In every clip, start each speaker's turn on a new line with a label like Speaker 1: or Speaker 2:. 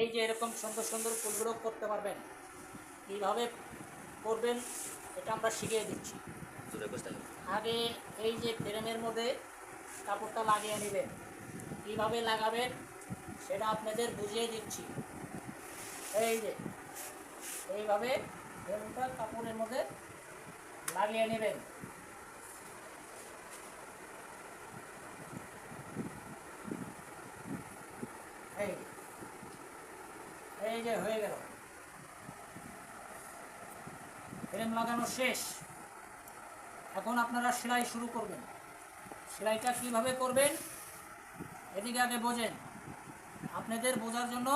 Speaker 1: এই যে এরকম সুন্দর সুন্দর ফুলগুলো করতে পারবেন কীভাবে করবেন এটা আমরা শিখিয়ে দিচ্ছি। আগে এই যে ফ্রেমের মধ্যে কাপড়টা লাগিয়ে নেবেন। কীভাবে লাগাবেন সেটা আপনাদের বুঝিয়ে দিচ্ছি। এই যে এইভাবে ফ্রেমটা কাপড়ের মধ্যে লাগিয়ে নেবেন। এই এই যে হয়ে গেল। ফ্রেম লাগানো শেষ। এখন আপনারা সেলাই শুরু করবেন। সেলাইটা কীভাবে করবেন? এদিকে আগে বোঝেন। আপনাদের বোঝার জন্য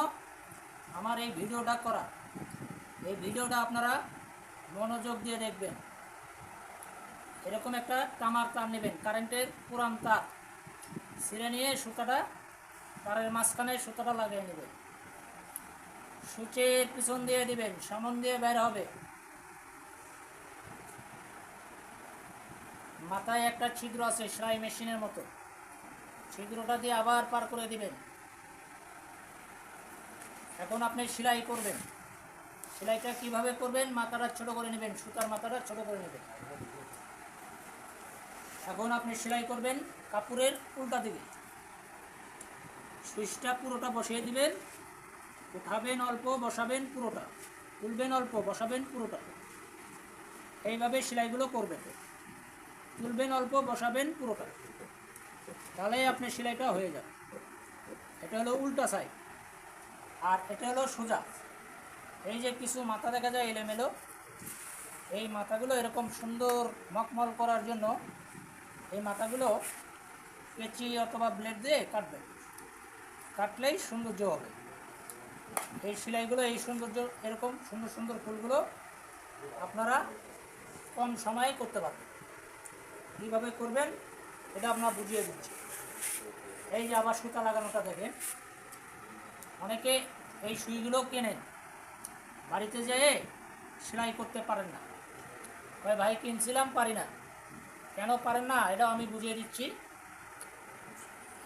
Speaker 1: আমার এই ভিডিওটা করা। এই ভিডিওটা আপনারা মনোযোগ দিয়ে দেখবেন। এরকম একটা তামার তার নেবেন। কারেন্টের পুরান তার। ছিঁড়ে নিয়ে সুতাটা, তারের মাঝখানে সুতাটা লাগিয়ে নেবেন। সূচের পিছন দিয়ে দিবেন, সামন দিয়ে বের হবে। মাথায় একটা ছিদ্র আছে, সেলাই মেশিনের মতো। ছিদ্রটা দিয়ে আবার পার করে দিবেন। এখন আপনি সেলাই করবেন। সেলাইটা কীভাবে করবেন? মাথাটা ছোট করে নেবেন, সুতার মাথাটা ছোট করে নেবেন। এখন আপনি সেলাই করবেন কাপড়ের উল্টা দিকে। সুইচটা পুরোটা বসিয়ে দিবেন। উঠাবেন অল্প, বসাবেন পুরোটা। তুলবেন অল্প, বসাবেন পুরোটা। এইভাবে সেলাইগুলো করবেন। তুলবেন অল্প, বসাবেন পুরোটা। তাহলে আপনি সেলাইটা হয়ে যাবে। এটা হলো উল্টা সাইড আর এটা হলো সোজা। এই যে কিছু মাথা দেখা যায় এলোমেলো, এই মাথাগুলো এরকম সুন্দর মকমল করার জন্য এই মাথাগুলো কেচি অথবা ব্লেড দিয়ে কাটবেন। কাটলেই সৌন্দর্য হবে। এই সেলাইগুলো, এই সৌন্দর্য এরকম সুন্দর সুন্দর ফুলগুলো আপনারা কম সময়ে করতে পারবেন। কীভাবে করবেন এটা আপনারা বুঝিয়ে দিচ্ছি। এই যে আবার সুতা লাগানোটা দেখে অনেকে এই সুইগুলো কেনেন, বাড়িতে যেয়ে সেলাই করতে পারেন না। ভাই ভাই, কিনছিলাম, পারি না। কেন পারেন না এটাও আমি বুঝিয়ে দিচ্ছি।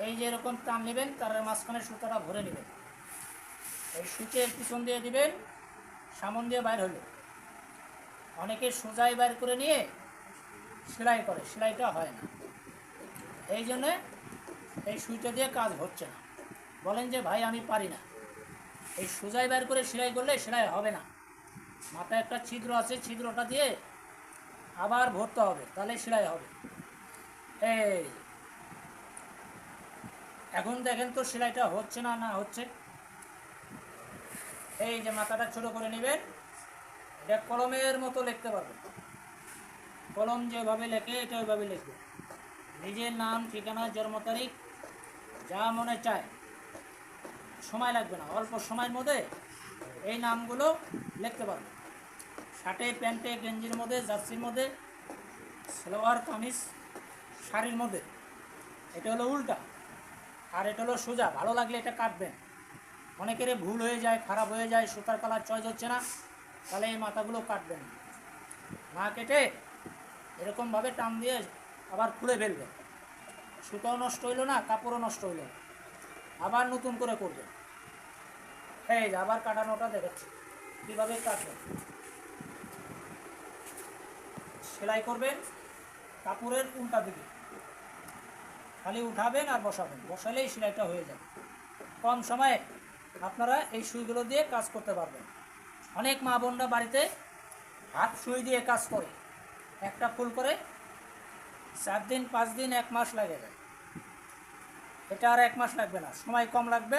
Speaker 1: এই যে এরকম টান নেবেন তার মাঝখানে সুতাটা ভরে নেবেন। এই সুচের পিছন দিয়ে দিবেন, সামন দিয়ে বাইর হলো অনেকে সোজাই বাইর করে নিয়ে সেলাই করে, সেলাইটা হয় না। এই জন্যে এই সুইটা দিয়ে কাজ হচ্ছে না। বলেন যে, ভাই, আমি পারি না। এই সোজাই বের করে সেলাই করলে সেলাই হবে না। মাথায় একটা ছিদ্র আছে, ছিদ্রটা দিয়ে আবার ভরতে হবে, তাহলে সেলাই হবে। এই, এখন দেখেন তো সেলাইটা হচ্ছে না না হচ্ছে। এই যে মাথাটা ছোট করে নেবেন, এটা কলমের মতো লিখতে পারবেন। কলম যেভাবে লেখে, এটা ওইভাবে লিখবে। নিজের নাম, ঠিকানা, জন্ম তারিখ, যা মনে চায়। সময় লাগবে না, অল্প সময়ের মধ্যে এই নামগুলো লিখতে পারবে শার্টে, প্যান্টে, গেঞ্জির মধ্যে, জার্সির মধ্যে, সালোয়ার, কামিজ, শাড়ির মধ্যে। এটা হলো উল্টা, আর এটা হলো সোজা। ভালো লাগলে এটা কাটবেন। অনেকের ভুল হয়ে যায়, খারাপ হয়ে যায়, সুতার কালার চয়েস হচ্ছে না, তাহলে এই মাথাগুলো কাটবেন। না। কেটে এরকমভাবে টান দিয়ে আবার খুলে ফেলবেন। সুতাও নষ্ট হইল না, কাপড়ও নষ্ট হইল। আবার নতুন করে করবেন। এই যে আবার কাটানোটা দেখাচ্ছি, কীভাবে কাটবেন। সেলাই করবেন কাপড়ের উল্টা দিকে। খালি উঠাবেন আর বসাবেন, বসালেই সেলাইটা হয়ে যাবে। কম সময়ে আপনারা এই সুইগুলো দিয়ে কাজ করতে পারবেন। অনেক মা বোনরা বাড়িতে হাত সুই দিয়ে কাজ করে। একটা ফুল করে চার দিন, পাঁচ দিন, এক মাস লাগে যায়। এটা আর এক মাস লাগবে না, সময় কম লাগবে।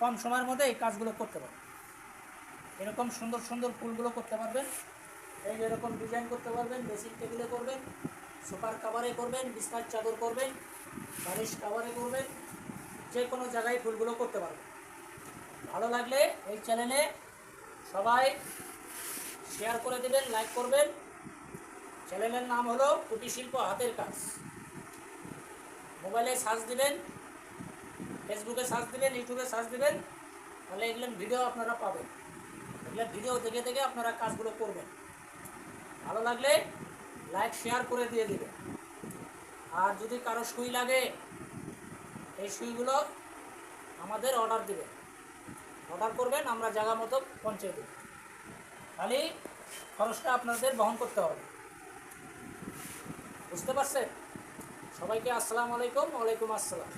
Speaker 1: কম সময়ের মধ্যে এই কাজগুলো করতে পারবেন। এরকম সুন্দর সুন্দর ফুলগুলো করতে পারবেন। এই এরকম ডিজাইন করতে পারবেন, বেসিক টেবিলে করবেন, সুপার কাভারে করবেন বিছনার চাদর করবেন, বালিশ কাভারে করবেন, যে কোনো জায়গায় ফুলগুলো করতে পারবেন। ভালো লাগলে এই চ্যানেলে সবাই শেয়ার করে দেবেন লাইক করবেন। চ্যানেলের নাম হলো কুটির শিল্প হাতের কাজ। মোবাইলে সার্চ দিবেন ফেসবুকে সার্চ দিবেন ইউটিউবে সার্চ দিবেন, তাহলে এগুলো ভিডিও আপনারা পাবেন। এগুলো ভিডিও দেখে দেখে আপনারা কাজগুলো করবেন। ভালো লাগলে লাইক শেয়ার করে দিয়ে দেবেন। আর যদি কারও সুই লাগে, এই সুইগুলো আমাদের অর্ডার দিবেন। অর্ডার করবেন, আমরা জায়গা মতো পৌঁছে দেব। খালি খরচটা আপনাদের বহন করতে হবে। বুঝতে পারছেন? সবাইকে আসসালামু আলাইকুম, ওয়ালাইকুম আসসালাম।